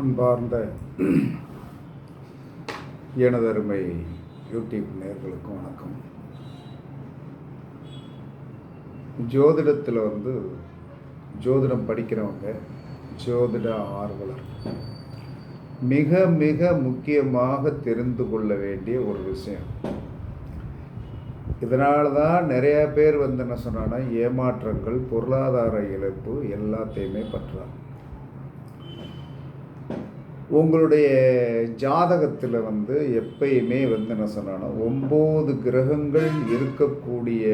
அன்பார்ந்த எனதருமை யூடியூப் நேர்களுக்கும் வணக்கம். ஜோதிடத்தில் வந்து ஜோதிடம் படிக்கிறவங்க ஜோதிட ஆர்வலர். மிக மிக முக்கியமாக தெரிந்து கொள்ள வேண்டிய ஒரு விஷயம். இதனால தான் நிறைய பேர் வந்து என்ன சொன்னான்னா ஏமாற்றங்கள் பொருளாதார இழப்பு எல்லாத்தையுமே பற்றாங்க உங்களுடைய ஜாதகத்தில் வந்து எப்பயுமே வந்து என்ன சொன்னான்னா ஒம்பது கிரகங்கள் இருக்கக்கூடிய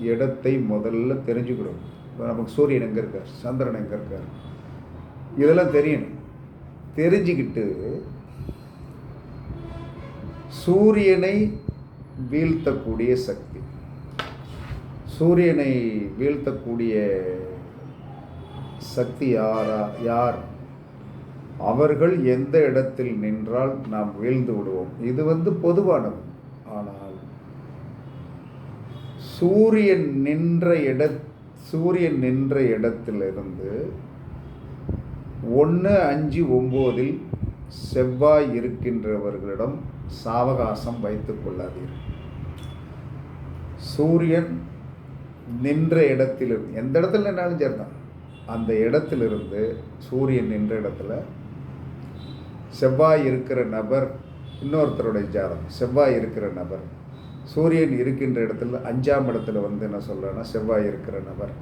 இடத்தை முதல்ல தெரிஞ்சுக்கணும் இப்போ நமக்கு சூரியன் எங்கே இருக்கார்? சந்திரன் எங்கே இருக்கார்? இதெல்லாம் தெரியணும். தெரிஞ்சுக்கிட்டு சூரியனை வீழ்த்தக்கூடிய சக்தி சூரியனை வீழ்த்தக்கூடிய சக்தி யாரா யார்? அவர்கள் எந்த இடத்தில் நின்றால் நாம் வீழ்ந்து விடுவோம். இது வந்து பொதுவானது. ஆனால் சூரியன் நின்ற இட சூரியன் நின்ற இடத்திலிருந்து ஒன்று அஞ்சு ஒம்போதில் செவ்வாய் இருக்கின்றவர்களிடம் சாவகாசம் வைத்துக் கொள்ளாதீர்கள் சூரியன் நின்ற இடத்திலிருந்து எந்த இடத்துல நின்றாலும் சரிதான். அந்த இடத்திலிருந்து சூரியன் நின்ற இடத்துல செவ்வாய் இருக்கிற நபர் இன்னொருத்தருடைய ஜாதகம். செவ்வாய் இருக்கிற நபர். சூரியன் இருக்கின்ற இடத்துல அஞ்சாம் இடத்துல வந்து என்ன சொல்கிறேன்னா செவ்வாய் இருக்கிற நபர்.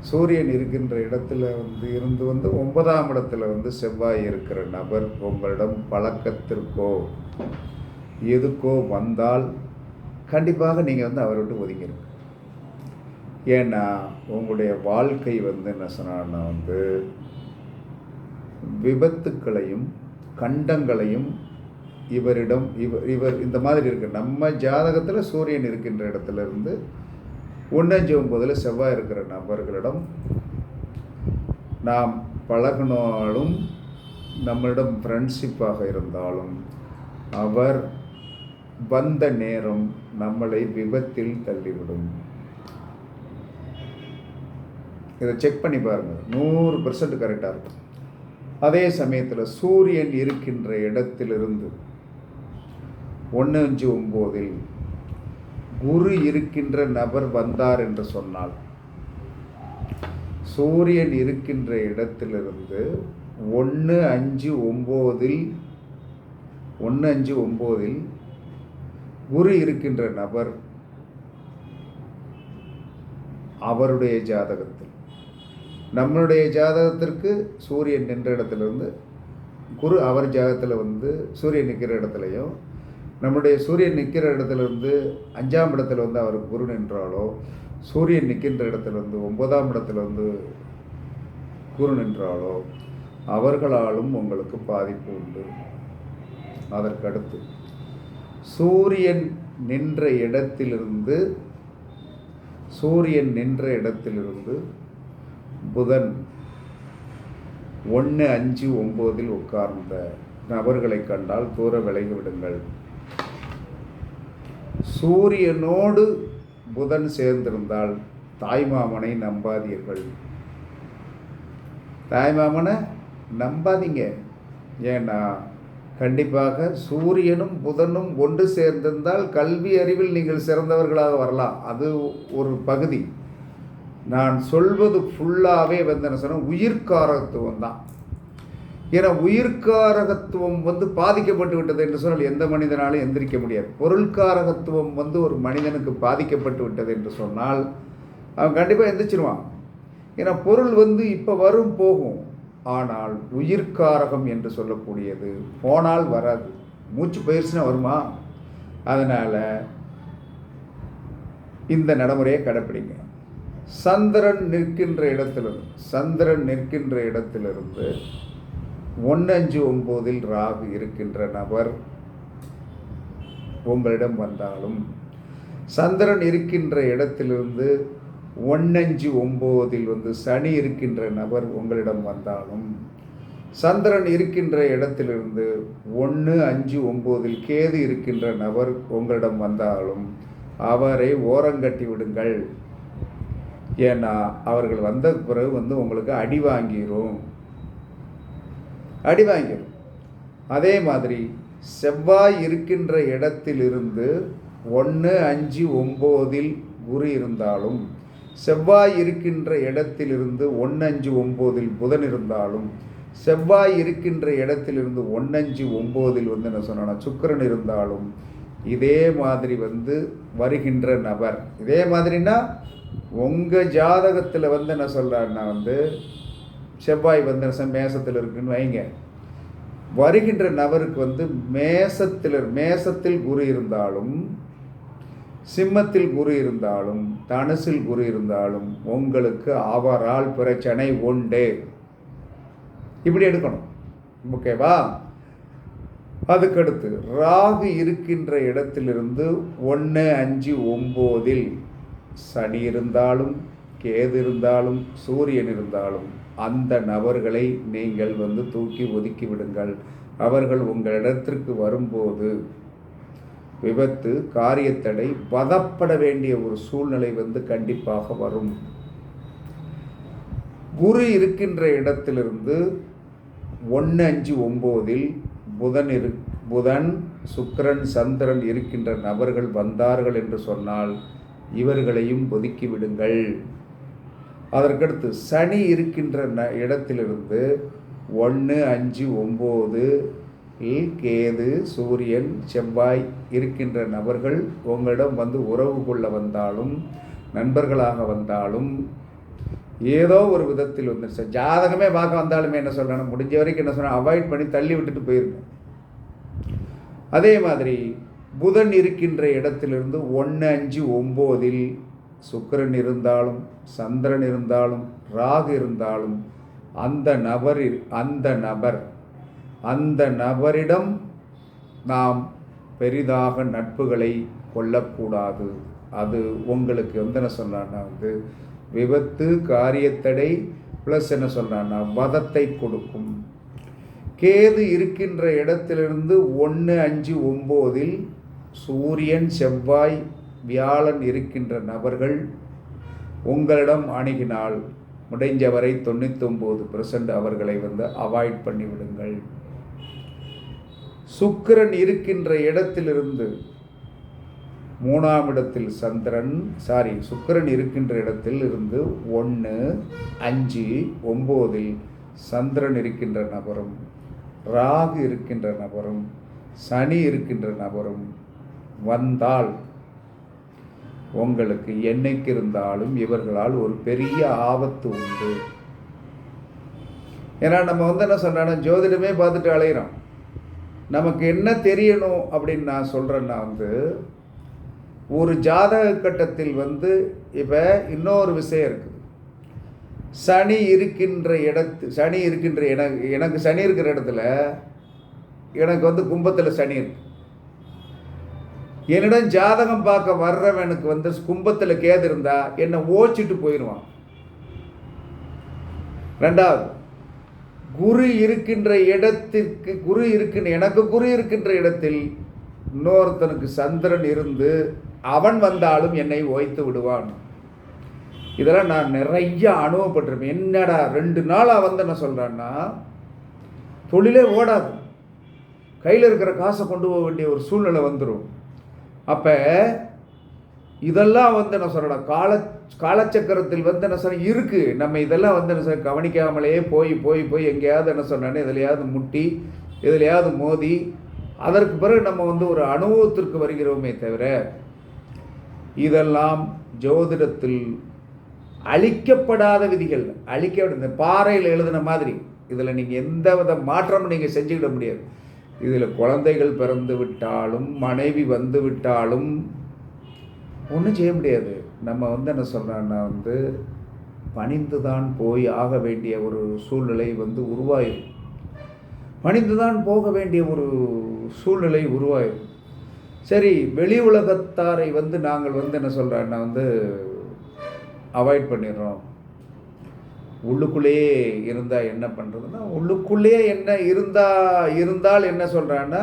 சூரியன் இருக்கின்ற இடத்துல வந்து இருந்து வந்து ஒன்பதாம் இடத்துல வந்து செவ்வாய் இருக்கிற நபர் உங்களிடம் பழக்கத்திற்கோ எதுக்கோ வந்தால் கண்டிப்பாக நீங்கள் வந்து அவரை விட்டு ஒதுங்கிருங்க ஏன்னா உங்களுடைய வாழ்க்கை வந்து என்ன சொன்னான்னா வந்து விபத்துக்களையும் கண்டங்களையும் இவரிடம் இவர் இவர் இந்த மாதிரி இருக்கு. நம்ம ஜாதகத்தில் சூரியன் இருக்கின்ற இடத்துல இருந்து ஒன்றஞ்சு ஒன்பதில் செவ்வாய் இருக்கிற நபர்களிடம் நாம் பழகினாலும் நம்மளிடம் ஃப்ரெண்ட்ஷிப்பாக இருந்தாலும் அவர் வந்த நேரம் நம்மளை விபத்தில் தள்ளிவிடும். இதை செக் பண்ணி பாருங்கள் நூறு பெர்சன்ட் கரெக்டாக இருக்கும். அதே சமயத்தில் சூரியன் இருக்கின்ற இடத்திலிருந்து ஒன்று அஞ்சு ஒம்போதில் குரு இருக்கின்ற நபர் வந்தார் என்று சொன்னால் சூரியன் இருக்கின்ற இடத்திலிருந்து ஒன்று அஞ்சு ஒம்போதில் ஒன்று அஞ்சு ஒம்போதில் குரு இருக்கின்ற நபர் அவருடைய ஜாதகத்தில். நம்மளுடைய ஜாதகத்திற்கு சூரியன் நின்ற இடத்துலேருந்து குரு அவர் ஜாதகத்தில் வந்து சூரியன் நிற்கிற இடத்துலையும் நம்முடைய சூரியன் நிற்கிற இடத்துல இருந்து அஞ்சாம் இடத்துல வந்து அவர் குரு நின்றாலோ சூரியன் நிற்கின்ற இடத்துலேருந்து ஒன்பதாம் இடத்துல வந்து குரு நின்றாலோ அவர்களாலும் உங்களுக்கு பாதிப்பு உண்டு. அதற்கடுத்து சூரியன் நின்ற இடத்திலிருந்து சூரியன் நின்ற இடத்திலிருந்து புதன் ஒன்று அஞ்சு ஒம்போதில் உட்கார்ந்த நபர்களை கண்டால் தூர விலகி விடுங்கள். சூரியனோடு புதன் சேர்ந்திருந்தால் தாய்மாமனை நம்பாதீர்கள். தாய்மாமனை நம்பாதீங்க. ஏன்னா கண்டிப்பாக சூரியனும் புதனும் ஒன்று சேர்ந்திருந்தால் கல்வி அறிவில் நீங்கள் சிறந்தவர்களாக வரலாம். அது ஒரு பகுதி. நான் சொல்வது ஃபுல்லாகவே வந்து என்ன சொன்னால் உயிர்காரகத்துவம் தான். ஏன்னா உயிர்காரகத்துவம் வந்து பாதிக்கப்பட்டு விட்டது என்று சொன்னால் எந்த மனிதனாலும் எந்திரிக்க முடியாது. பொருள்காரகத்துவம் வந்து ஒரு மனிதனுக்கு பாதிக்கப்பட்டு விட்டது என்று சொன்னால் அவன் கண்டிப்பாக எந்திரிச்சிருவான். ஏன்னா பொருள் வந்து இப்போ வரும் போகும். ஆனால் உயிர்காரகம் என்று சொல்லக்கூடியது போனால் வராது. மூச்சு பயிற்சினா வருமா? அதனால் இந்த நடைமுறையை கடைப்பிடிங்க. சந்திரன் நிற்கின்ற இடத்திலிருந்து சந்திரன் நிற்கின்ற இடத்திலிருந்து ஒன்று அஞ்சு ஒம்போதில் ராகு இருக்கின்ற நபர் உங்களிடம் வந்தாலும் சந்திரன் இருக்கின்ற இடத்திலிருந்து ஒன்னஞ்சு ஒம்போதில் வந்து சனி இருக்கின்ற நபர் உங்களிடம் வந்தாலும் சந்திரன் இருக்கின்ற இடத்திலிருந்து ஒன்று அஞ்சு ஒம்போதில் கேது இருக்கின்ற நபர் உங்களிடம் வந்தாலும் அவரை ஓரங்கட்டி விடுங்கள். ஏன்னா அவர்கள் வந்த பிறகு வந்து உங்களுக்கு அடி வாங்கிரும். அடி வாங்கிடும் அதே மாதிரி செவ்வாய் இருக்கின்ற இடத்திலிருந்து ஒன்று அஞ்சு ஒம்போதில் குரு இருந்தாலும் செவ்வாய் இருக்கின்ற இடத்திலிருந்து ஒன்று அஞ்சு ஒம்போதில் புதன் இருந்தாலும் செவ்வாய் இருக்கின்ற இடத்திலிருந்து ஒன்னஞ்சு ஒம்போதில் வந்து என்ன சொன்னா சுக்கிரன் இருந்தாலும் இதே மாதிரி வந்து வருகின்ற நபர். இதே மாதிரினா உங்கள் ஜாதகத்தில் வந்து என்ன சொல்கிறாருன்னா வந்து செவ்வாய் வந்து என்ன மேசத்தில் இருக்குன்னு வைங்க. வருகின்ற நபருக்கு வந்து மேசத்தில் மேசத்தில் குரு இருந்தாலும் சிம்மத்தில் குரு இருந்தாலும் தனுசில் குரு இருந்தாலும் உங்களுக்கு அவரால் பிரச்சனை உண்டு. இப்படி எடுக்கணும். ஓகேவா அதுக்கடுத்து ராகு இருக்கின்ற இடத்திலிருந்து ஒன்று அஞ்சு ஒம்போதில் சனி இருந்தாலும் கேது இருந்தாலும் சூரியன் இருந்தாலும் அந்த நபர்களை நீங்கள் வந்து தூக்கி ஒதுக்கி விடுங்கள். அவர்கள் உங்களிடத்திற்கு வரும்போது விபத்து காரியத்தடை பதப்பட வேண்டிய ஒரு சூழ்நிலை வந்து கண்டிப்பாக வரும். குரு இருக்கின்ற இடத்திலிருந்து ஒன்று அஞ்சு ஒம்போதில் புதன் இரு புதன் சுக்கரன் சந்திரன் இருக்கின்ற நபர்கள் வந்தார்கள் என்று சொன்னால் இவர்களையும் ஒதுக்கி விடுங்கள். அதற்கடுத்து சனி இருக்கின்ற ந இடத்திலிருந்து ஒன்று அஞ்சு ஒம்பது கேது சூரியன் செவ்வாய் இருக்கின்ற நபர்கள் உங்களிடம் வந்து உறவு கொள்ள வந்தாலும் நண்பர்களாக வந்தாலும் ஏதோ ஒரு விதத்தில் வந்து ஜாதகமே பார்க்க வந்தாலுமே என்ன சொல்கிறேன் முடிஞ்ச வரைக்கும் என்ன சொல்கிறேன் அவாய்ட் பண்ணி தள்ளி விட்டுட்டு போயிருங்க. அதே மாதிரி புதன் இருக்கின்ற இடத்திலிருந்து ஒன்று அஞ்சு ஒம்போதில் சுக்கரன் இருந்தாலும் சந்திரன் இருந்தாலும் ராகு இருந்தாலும் அந்த நபர் அந்த நபர் அந்த நபரிடம் நாம் பெரிதாக நட்புகளை கொள்ளக்கூடாது. அது உங்களுக்கு வந்து என்ன சொன்னான்னா வந்து விபத்து காரியத்தடை ப்ளஸ் என்ன சொல்கிறான்னா வதத்தை கொடுக்கும். கேது இருக்கின்ற இடத்திலிருந்து ஒன்று அஞ்சு ஒம்போதில் சூரியன் செவ்வாய் வியாழன் இருக்கின்ற நபர்கள் உங்களிடம் அணுகினால் முடிஞ்சவரை தொண்ணூத்தொம்பது பெர்சன்ட் அவர்களை வந்து அவாய்ட் பண்ணிவிடுங்கள். சுக்கிரன் இருக்கின்ற இடத்திலிருந்து மூணாம் இடத்தில் சந்திரன் சாரி சுக்கிரன் இருக்கின்ற இடத்தில் இருந்து ஒன்று அஞ்சு ஒம்போதில் சந்திரன் இருக்கின்ற நபரும் ராகு இருக்கின்ற நபரும் சனி இருக்கின்ற நபரும் வந்தால் உங்களுக்கு என்னைக்கு இருந்தாலும் இவர்களால் ஒரு பெரிய ஆபத்து உண்டு. ஏன்னா நம்ம வந்து என்ன சொல்றோம்னா ஜோதிடமே பார்த்துட்டு அலையிறோம். நமக்கு என்ன தெரியணும் அப்படின்னு நான் சொல்கிறேன்னா வந்து ஒரு ஜாதக கட்டத்தில் வந்து இப்போ இன்னொரு விஷயம் இருக்குது. சனி இருக்கின்ற இடத்து சனி இருக்கின்ற எனக்கு எனக்கு சனி இருக்கிற இடத்துல எனக்கு வந்து கும்பத்தில் சனி இருக்குது என்னிடம் ஜாதகம் பார்க்க வர்றவனுக்கு வந்து கும்பத்தில் கேது இருந்தா என்னை ஓச்சிட்டு போயிடுவான். ரெண்டாவது குரு இருக்கின்ற இடத்திற்கு குரு இருக்கின்ற எனக்கு குரு இருக்கின்ற இடத்தில் இன்னொருத்தனுக்கு சந்திரன் இருந்து அவன் வந்தாலும் என்னை ஓய்த்து விடுவான். இதெல்லாம் நான் நிறைய அனுபவப்பட்டிருப்பேன். என்னடா ரெண்டு நாளாக வந்து என்ன சொல்கிறேன்னா தொழிலே ஓடாது. கையில் இருக்கிற காசை கொண்டு போக வேண்டிய ஒரு சூழ்நிலை வந்துடும் அப்போ இதெல்லாம் வந்து என்ன சொல்லணும் கால காலச்சக்கரத்தில் வந்து என்ன சொல்ல இருக்குது நம்ம இதெல்லாம் வந்து என்ன சொல்ல கவனிக்காமலேயே போய் போய் போய் எங்கேயாவது என்ன சொன்னானே எதுலையாவது முட்டி எதுலையாவது மோதி அதற்கு பிறகு நம்ம வந்து ஒரு அனுபவத்திற்கு வருகிறோமே தவிர இதெல்லாம் ஜோதிடத்தில் அழிக்கப்படாத விதிகள். அழிக்க இந்த பாறையில் எழுதின மாதிரி. இதில் நீங்கள் எந்த வித மாற்றமும் நீங்கள் செஞ்சுக்கிட முடியாது. இதில் குழந்தைகள் பிறந்து விட்டாலும் மனைவி வந்து விட்டாலும் ஒன்றும் செய்ய முடியாது. நம்ம வந்து என்ன சொல்கிறோன்னா வந்து பணிந்து தான் போய் ஆக வேண்டிய ஒரு சூழ்நிலை வந்து உருவாயிடும் பணிந்து தான் போக வேண்டிய ஒரு சூழ்நிலை உருவாயிடும் சரி வெளி உலகத்தாரை வந்து நாங்கள் வந்து என்ன சொல்கிறேன்னா வந்து அவாய்ட் பண்ணிடுறோம். உள்ளுக்குள்ளேயே இருந்தால் என்ன பண்ணுறதுன்னா உள்ளுக்குள்ளேயே என்ன இருந்தால் இருந்தால் என்ன சொல்கிறான்னா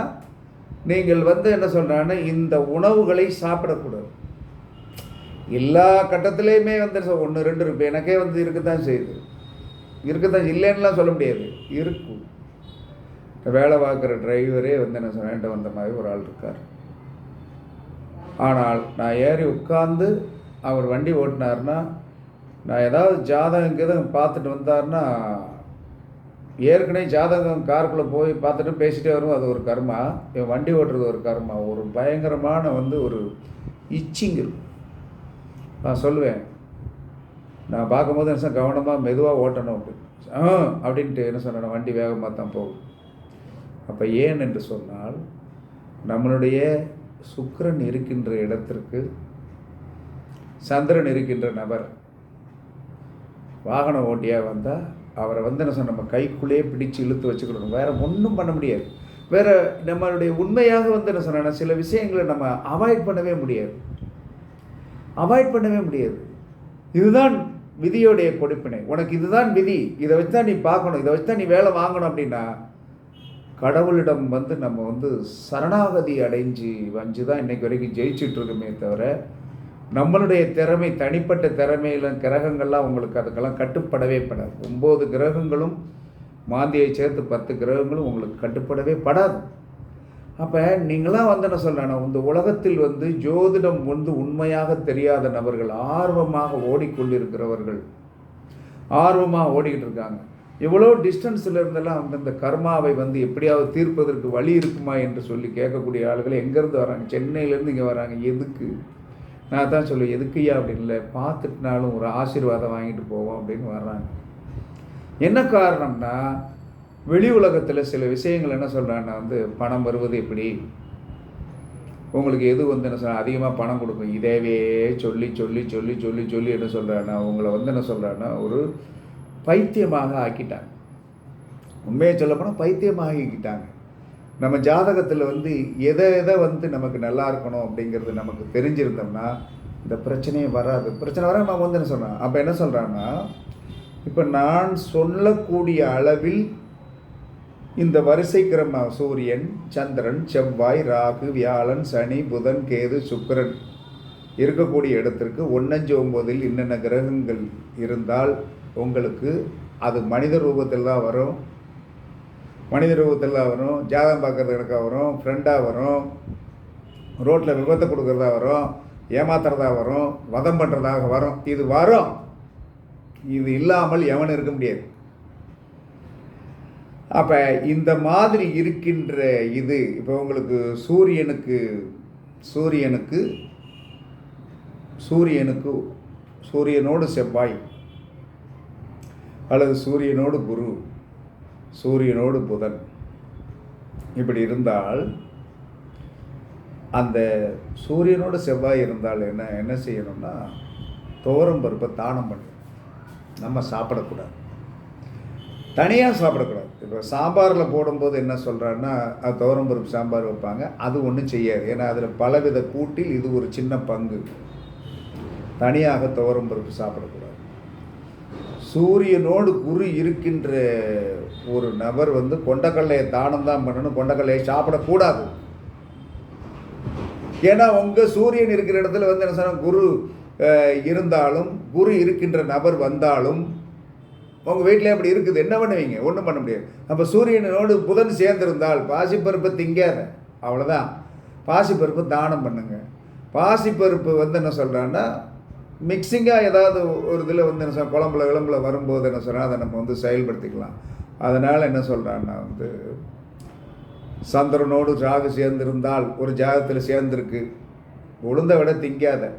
நீங்கள் வந்து என்ன சொல்கிறான்னா இந்த உணவுகளை சாப்பிடக்கூடாது. எல்லா கட்டத்துலேயுமே வந்து ஒன்று ரெண்டு இருக்கு. எனக்கே வந்து இருக்கத்தான் செய்யுது. இருக்க தான் இல்லைன்னுலாம் சொல்ல முடியாது. இருக்கும் வேலை பார்க்குற டிரைவரே வந்து என்ன சொன்ன வந்த மாதிரி ஒரு ஆள் இருக்கார். ஆனால் நான் ஏறி உட்காந்து அவர் வண்டி ஓட்டினார்னா நான் ஏதாவது ஜாதகம் கீதம் பார்த்துட்டு வந்தார்னா ஏற்கனவே ஜாதகம் காருக்குள்ளே போய் பார்த்துட்டு பேசிகிட்டே வரும் அது ஒரு கர்மா என் வண்டி ஓட்டுறது ஒரு கர்மா ஒரு பயங்கரமான வந்து ஒரு இச்சிங் இருக்கும். நான் சொல்லுவேன் நான் பார்க்கும்போது என்ன சொன்ன, கவனமாக மெதுவாக ஓட்டணும் அப்படின்னு ஆ அப்படின்ட்டு என்ன சொன்னேன் வண்டி வேகமாக தான் போகும். அப்போ ஏன் என்று சொன்னால் நம்மளுடைய சுக்கரன் இருக்கின்ற இடத்திற்கு சந்திரன் இருக்கின்ற நபர் வாகன ஓட்டியாக வந்தால் அவரை வந்து என்ன சொன்ன நம்ம கைக்குள்ளேயே பிடிச்சு இழுத்து வச்சுக்கணும். வேறு ஒன்றும் பண்ண முடியாது. வேறு நம்மளுடைய உண்மையாக வந்து என்ன சொன்னா சில விஷயங்களை நம்ம அவாய்ட் பண்ணவே முடியாது. அவாய்ட் பண்ணவே முடியாது. இதுதான் விதியோடைய கொடுப்பினை. உனக்கு இதுதான் விதி. இதை வச்சு தான் நீ பார்க்கணும். இதை வச்சு தான் நீ வேலை வாங்கணும் அப்படின்னா கடவுளிடம் வந்து நம்ம வந்து சரணாகதி அடைஞ்சு வஞ்சு தான் இன்றைக்கு வரைக்கும் ஜெயிச்சுட்ருக்கோமே தவிர நம்மளுடைய திறமை தனிப்பட்ட திறமையில கிரகங்கள்லாம் உங்களுக்கு அதுக்கெல்லாம் கட்டுப்படவே படாது. ஒம்பது கிரகங்களும் மாந்தியை சேர்த்து பத்து கிரகங்களும் உங்களுக்கு கட்டுப்படவே படாது. அப்போ நீங்களாம் வந்து என்ன சொல்லணும் இந்த உலகத்தில் வந்து ஜோதிடம் வந்து உண்மையாக தெரியாத நபர்கள் ஆர்வமாக ஓடிக்கொண்டிருக்கிறவர்கள் ஆர்வமாக ஓடிக்கிட்டு இருக்காங்க. எவ்வளோ டிஸ்டன்ஸில் இருந்தெல்லாம் வந்து இந்த கர்மாவை வந்து எப்படியாவது தீர்ப்பதற்கு வழி இருக்குமா என்று சொல்லி கேட்கக்கூடிய ஆளுகள் எங்கேருந்து வராங்க? சென்னையிலேருந்து இங்கே வராங்க. எதுக்கு? நான் தான் சொல்லுவேன் எதுக்குயா அப்படின்னு இல்லை? பார்த்துட்டுனாலும் ஒரு ஆசீர்வாதம் வாங்கிட்டு போவோம் அப்படின்னு வர்றாங்க. என்ன காரணம்னா வெளி உலகத்தில் சில விஷயங்கள் என்ன சொல்கிறாங்கன்னா வந்து பணம் வருவது எப்படி? உங்களுக்கு எது வந்து என்ன சொல்ற அதிகமாக பணம் கொடுக்கும்? இதேவே சொல்லி சொல்லி சொல்லி சொல்லி சொல்லி என்ன சொல்கிறாங்கன்னா உங்களை வந்து என்ன சொல்கிறான்னா ஒரு பைத்தியமாக ஆக்கிட்டாங்க. உண்மையை சொல்லப்போனால் பைத்தியமாக ஆக்கிட்டாங்க நம்ம ஜாதகத்தில் வந்து எதை எதை வந்து நமக்கு நல்லா இருக்கணும் அப்படிங்கிறது நமக்கு தெரிஞ்சிருந்தோம்னா இந்த பிரச்சனையே வராது. பிரச்சனை வர நம்ம வந்து என்ன சொல்கிறேன் அப்போ என்ன சொல்கிறான்னா இப்போ நான் சொல்லக்கூடிய அளவில் இந்த வரிசை கிரம சூரியன் சந்திரன் செவ்வாய் ராகு வியாழன் சனி புதன் கேது சுக்கரன் இருக்கக்கூடிய இடத்திற்கு ஒன்னஞ்சு ஒம்போதில் என்னென்ன கிரகங்கள் இருந்தால் உங்களுக்கு அது மனித ரூபத்தில் தான் வரும். மனித ரூபத்தில் வரும் ஜாதகம் பார்க்குறது கணக்காக வரும் ஃப்ரெண்டாக வரும் ரோட்டில் விபத்தை கொடுக்குறதா வரும் ஏமாத்துறதா வரும் வதம் பண்ணுறதாக வரும். இது வரும். இது இல்லாமல் எவன் இருக்க முடியாது. அப்போ இந்த மாதிரி இருக்கின்ற இது இப்போ உங்களுக்கு சூரியனுக்கு சூரியனுக்கு சூரியனுக்கு சூரியனோடு செவ்வாய் அல்லது சூரியனோடு குரு சூரியனோடு புதன். இப்படி இருந்தால் அந்த சூரியனோடு செவ்வாய் இருந்தால் என்ன என்ன செய்யணும்னா துவரம் பருப்பை தானம் பண்ணணும். நம்ம சாப்பிடக்கூடாது. தனியாக சாப்பிடக்கூடாது. இப்போ சாம்பாரில் போடும்போது என்ன சொல்கிறான்னா அது துவரம் பருப்பு சாம்பார் வைப்பாங்க. அது ஒன்றும் செய்யாது. ஏன்னா அதில் பலவித கூட்டில் இது ஒரு சின்ன பங்கு. தனியாக துவரம் பருப்பு சாப்பிடக்கூடாது. சூரியனோடு குரு இருக்கின்ற ஒரு நபர் வந்து கொண்டக்கல்லையை தானம் தான் பண்ணணும் கொண்டக்கல்லையை சாப்பிடக்கூடாது. ஏன்னா உங்கள் சூரியன் இருக்கிற இடத்துல வந்து என்ன சொன்னால் குரு இருந்தாலும் குரு இருக்கின்ற நபர் வந்தாலும் உங்கள் வீட்டில் அப்படி இருக்குது. என்ன பண்ணுவீங்க? ஒன்றும் பண்ண முடியாது. அப்போ சூரியனோடு புதன் சேர்ந்திருந்தால் பாசிப்பருப்பு திங்காத. அவ்வளோதான் பாசிப்பருப்பு தானம் பண்ணுங்க. பாசிப்பருப்பு வந்து என்ன சொல்கிறான்னா மிக்சிங்காக ஏதாவது ஒரு இதில் வந்து என்ன சொல் குழம்புல விளம்புல வரும்போது என்ன சொன்னால் அதை நம்ம வந்து செயல்படுத்திக்கலாம். அதனால் என்ன சொல்கிறான்னா வந்து சந்திரனோடு ராகு சேர்ந்திருந்தால் ஒரு ஜாதகத்தில் சேர்ந்திருக்கு. உளுந்த விட திங்காத.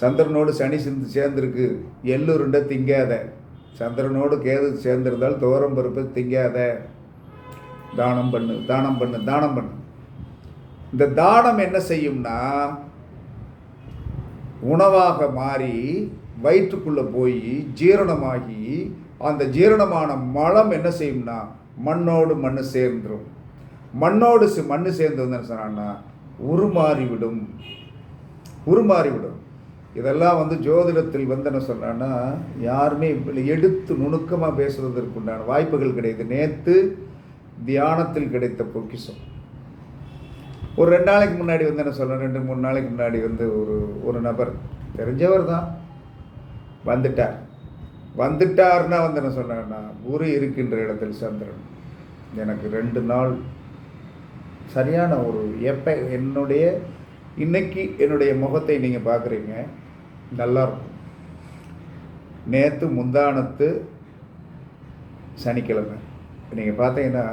சந்திரனோடு சனி சிந்து சேர்ந்திருக்கு. எள்ளுருண்டை திங்காத. சந்திரனோடு கேது சேர்ந்திருந்தால் துவரம் பருப்பு திங்காத. தானம் பண்ணு தானம் பண்ணு தானம் பண்ணு. இந்த தானம் என்ன செய்யும்னா உணவாக மாறி வயிற்றுக்குள்ளே போய் ஜீரணமாகி அந்த ஜீரணமான மலம் என்ன செய்யும்னா மண்ணோடு மண் சேர்ந்துடும் மண்ணோடு சி- மண் சேர்ந்து வந்து என்ன சொன்னான்னா உருமாறிவிடும். உருமாறிவிடும். இதெல்லாம் வந்து ஜோதிடத்தில் வந்து என்ன சொல்கிறான்னா யாருமே இப்படி எடுத்து நுணுக்கமாக பேசுவதற்கு உண்டான வாய்ப்புகள் கிடையாது. நேற்று தியானத்தில் கிடைத்த பொக்கிஷம். ஒரு ரெண்டு நாளைக்கு முன்னாடி வந்து என்ன சொல்கிறேன் ரெண்டு மூணு நாளைக்கு முன்னாடி வந்து ஒரு ஒரு நபர் தெரிஞ்சவர் தான். வந்துட்டார். வந்துட்டார்னா வந்து என்ன சொன்னாங்கன்னா குரு இருக்கின்ற இடத்தில் சந்திரன் எனக்கு ரெண்டு நாள் சரியான ஒரு எப்போ என்னுடைய இன்னைக்கு என்னுடைய முகத்தை நீங்கள் பார்க்குறீங்க நல்லா இருக்கும் நேற்று முந்தானத்து சனிக்கிழமை. நீங்கள் பார்த்தீங்கன்னா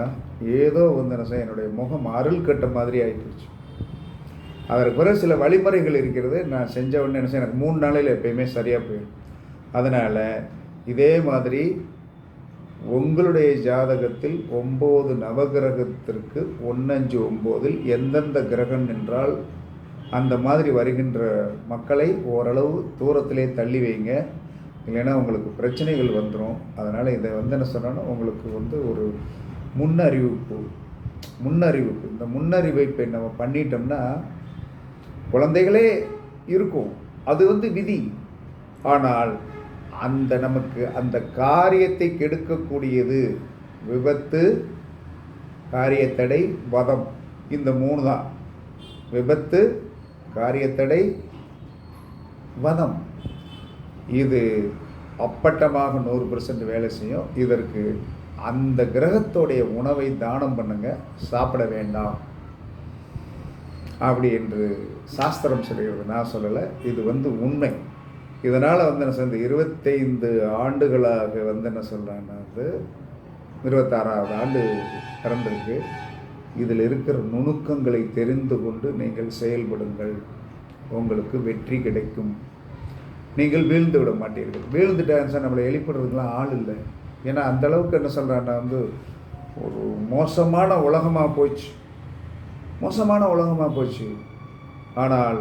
ஏதோ வந்து என்ன செய்ய என்னுடைய முகம் அருள் கட்ட மாதிரி ஆகிப்போச்சு அதற்கு பிறகு சில வழிமுறைகள் இருக்கிறது. நான் செஞ்ச உடனே என்ன செய்ய எனக்கு மூணு நாளையில் எப்பயுமே சரியாக போயிடும். அதனால் இதே மாதிரி உங்களுடைய ஜாதகத்தில் ஒம்பது நவகிரகத்திற்கு ஒன்னஞ்சு ஒம்போதில் எந்தெந்த கிரகம் என்றால் அந்த மாதிரி வருகின்ற மக்களை ஓரளவு தூரத்திலே தள்ளி வைங்க. இல்லைன்னா உங்களுக்கு பிரச்சனைகள் வந்துடும் அதனால் இதை வந்து என்ன சொன்னோன்னா உங்களுக்கு வந்து ஒரு முன்னறிவிப்பு முன்னறிவிப்பு. இந்த முன்னறிவிப்பை நம்ம பண்ணிட்டோம்னா குழந்தைகளே இருக்கும். அது வந்து விதி. ஆனால் அந்த நமக்கு அந்த காரியத்தை கெடுக்கக்கூடியது விபத்து காரியத்தடை வதம். இந்த மூணு தான். விபத்து காரியத்தடை வதம். இது அப்பட்டமாக நூறு பர்சன்ட் வேலை செய்யும். இதற்கு அந்த கிரகத்தோடைய உணவை தானம் பண்ணுங்க சாப்பிட வேண்டாம். அப்படி என்று சாஸ்திரம் சொல்கிறது. நான் சொல்லலை இது வந்து உண்மை. இதனால் வந்து என்ன சொல்றது? இருபத்தைந்து ஆண்டுகளாக வந்து என்ன சொல்கிறேன்னா வந்து இருபத்தாறாவது ஆண்டு பிறந்திருக்கு. இதில் இருக்கிற நுணுக்கங்களை தெரிந்து கொண்டு நீங்கள் செயல்படுங்கள். உங்களுக்கு வெற்றி கிடைக்கும். நீங்கள் வீழ்ந்து விட மாட்டீர்கள். வீழ்ந்துட்டான்னு சார் நம்மளை எழுப்பிடுறதுக்கெலாம் ஆள் இல்லை. ஏன்னா அந்த அளவுக்கு என்ன சொல்கிறான்னா வந்து ஒரு மோசமான உலகமாக போச்சு மோசமான உலகமாக போச்சு ஆனால்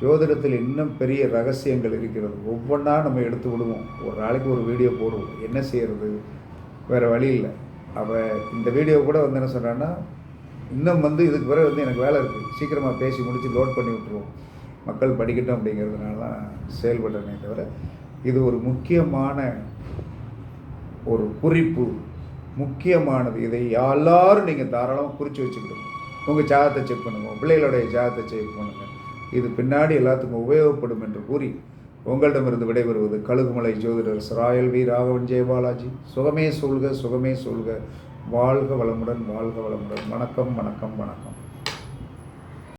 ஜோதிடத்தில் இன்னும் பெரிய ரகசியங்கள் இருக்கிறது. ஒவ்வொன்றா நம்ம எடுத்து விடுவோம். ஒரு நாளைக்கு ஒரு வீடியோ போடுவோம். என்ன செய்கிறது வேறு வழி இல்லை. அவள் இந்த வீடியோ கூட வந்து என்ன சொல்கிறான்னா இன்னும் வந்து இதுக்கு பிறகு வந்து எனக்கு வேலை இருக்குது சீக்கிரமாக பேசி முடித்து லோட் பண்ணி விட்ருவோம் மக்கள் படிக்கட்டும் அப்படிங்கிறதுனால தான் செயல்படுறேனே தவிர இது ஒரு முக்கியமான ஒரு குறிப்பு முக்கியமானது. இதை எல்லாரும் நீங்கள் தாராளமாக குறித்து வச்சுக்கிடுங்க. உங்கள் ஜாதகத்தை செக் பண்ணுங்கள் பிள்ளைகளுடைய ஜாதகத்தை செக் பண்ணுங்கள் இது பின்னாடி எல்லாத்துக்கும் உபயோகப்படும் என்று கூறி உங்களிடமிருந்து விடைபெறுவது கழுகுமலை ஜோதிடர் ராயல் வி. ராகவன் ஜெயபாலாஜி சுகமே சொல்க சுகமே சொல்க. வாழ்க வளமுடன் வாழ்க வளமுடன். வணக்கம் வணக்கம் வணக்கம்.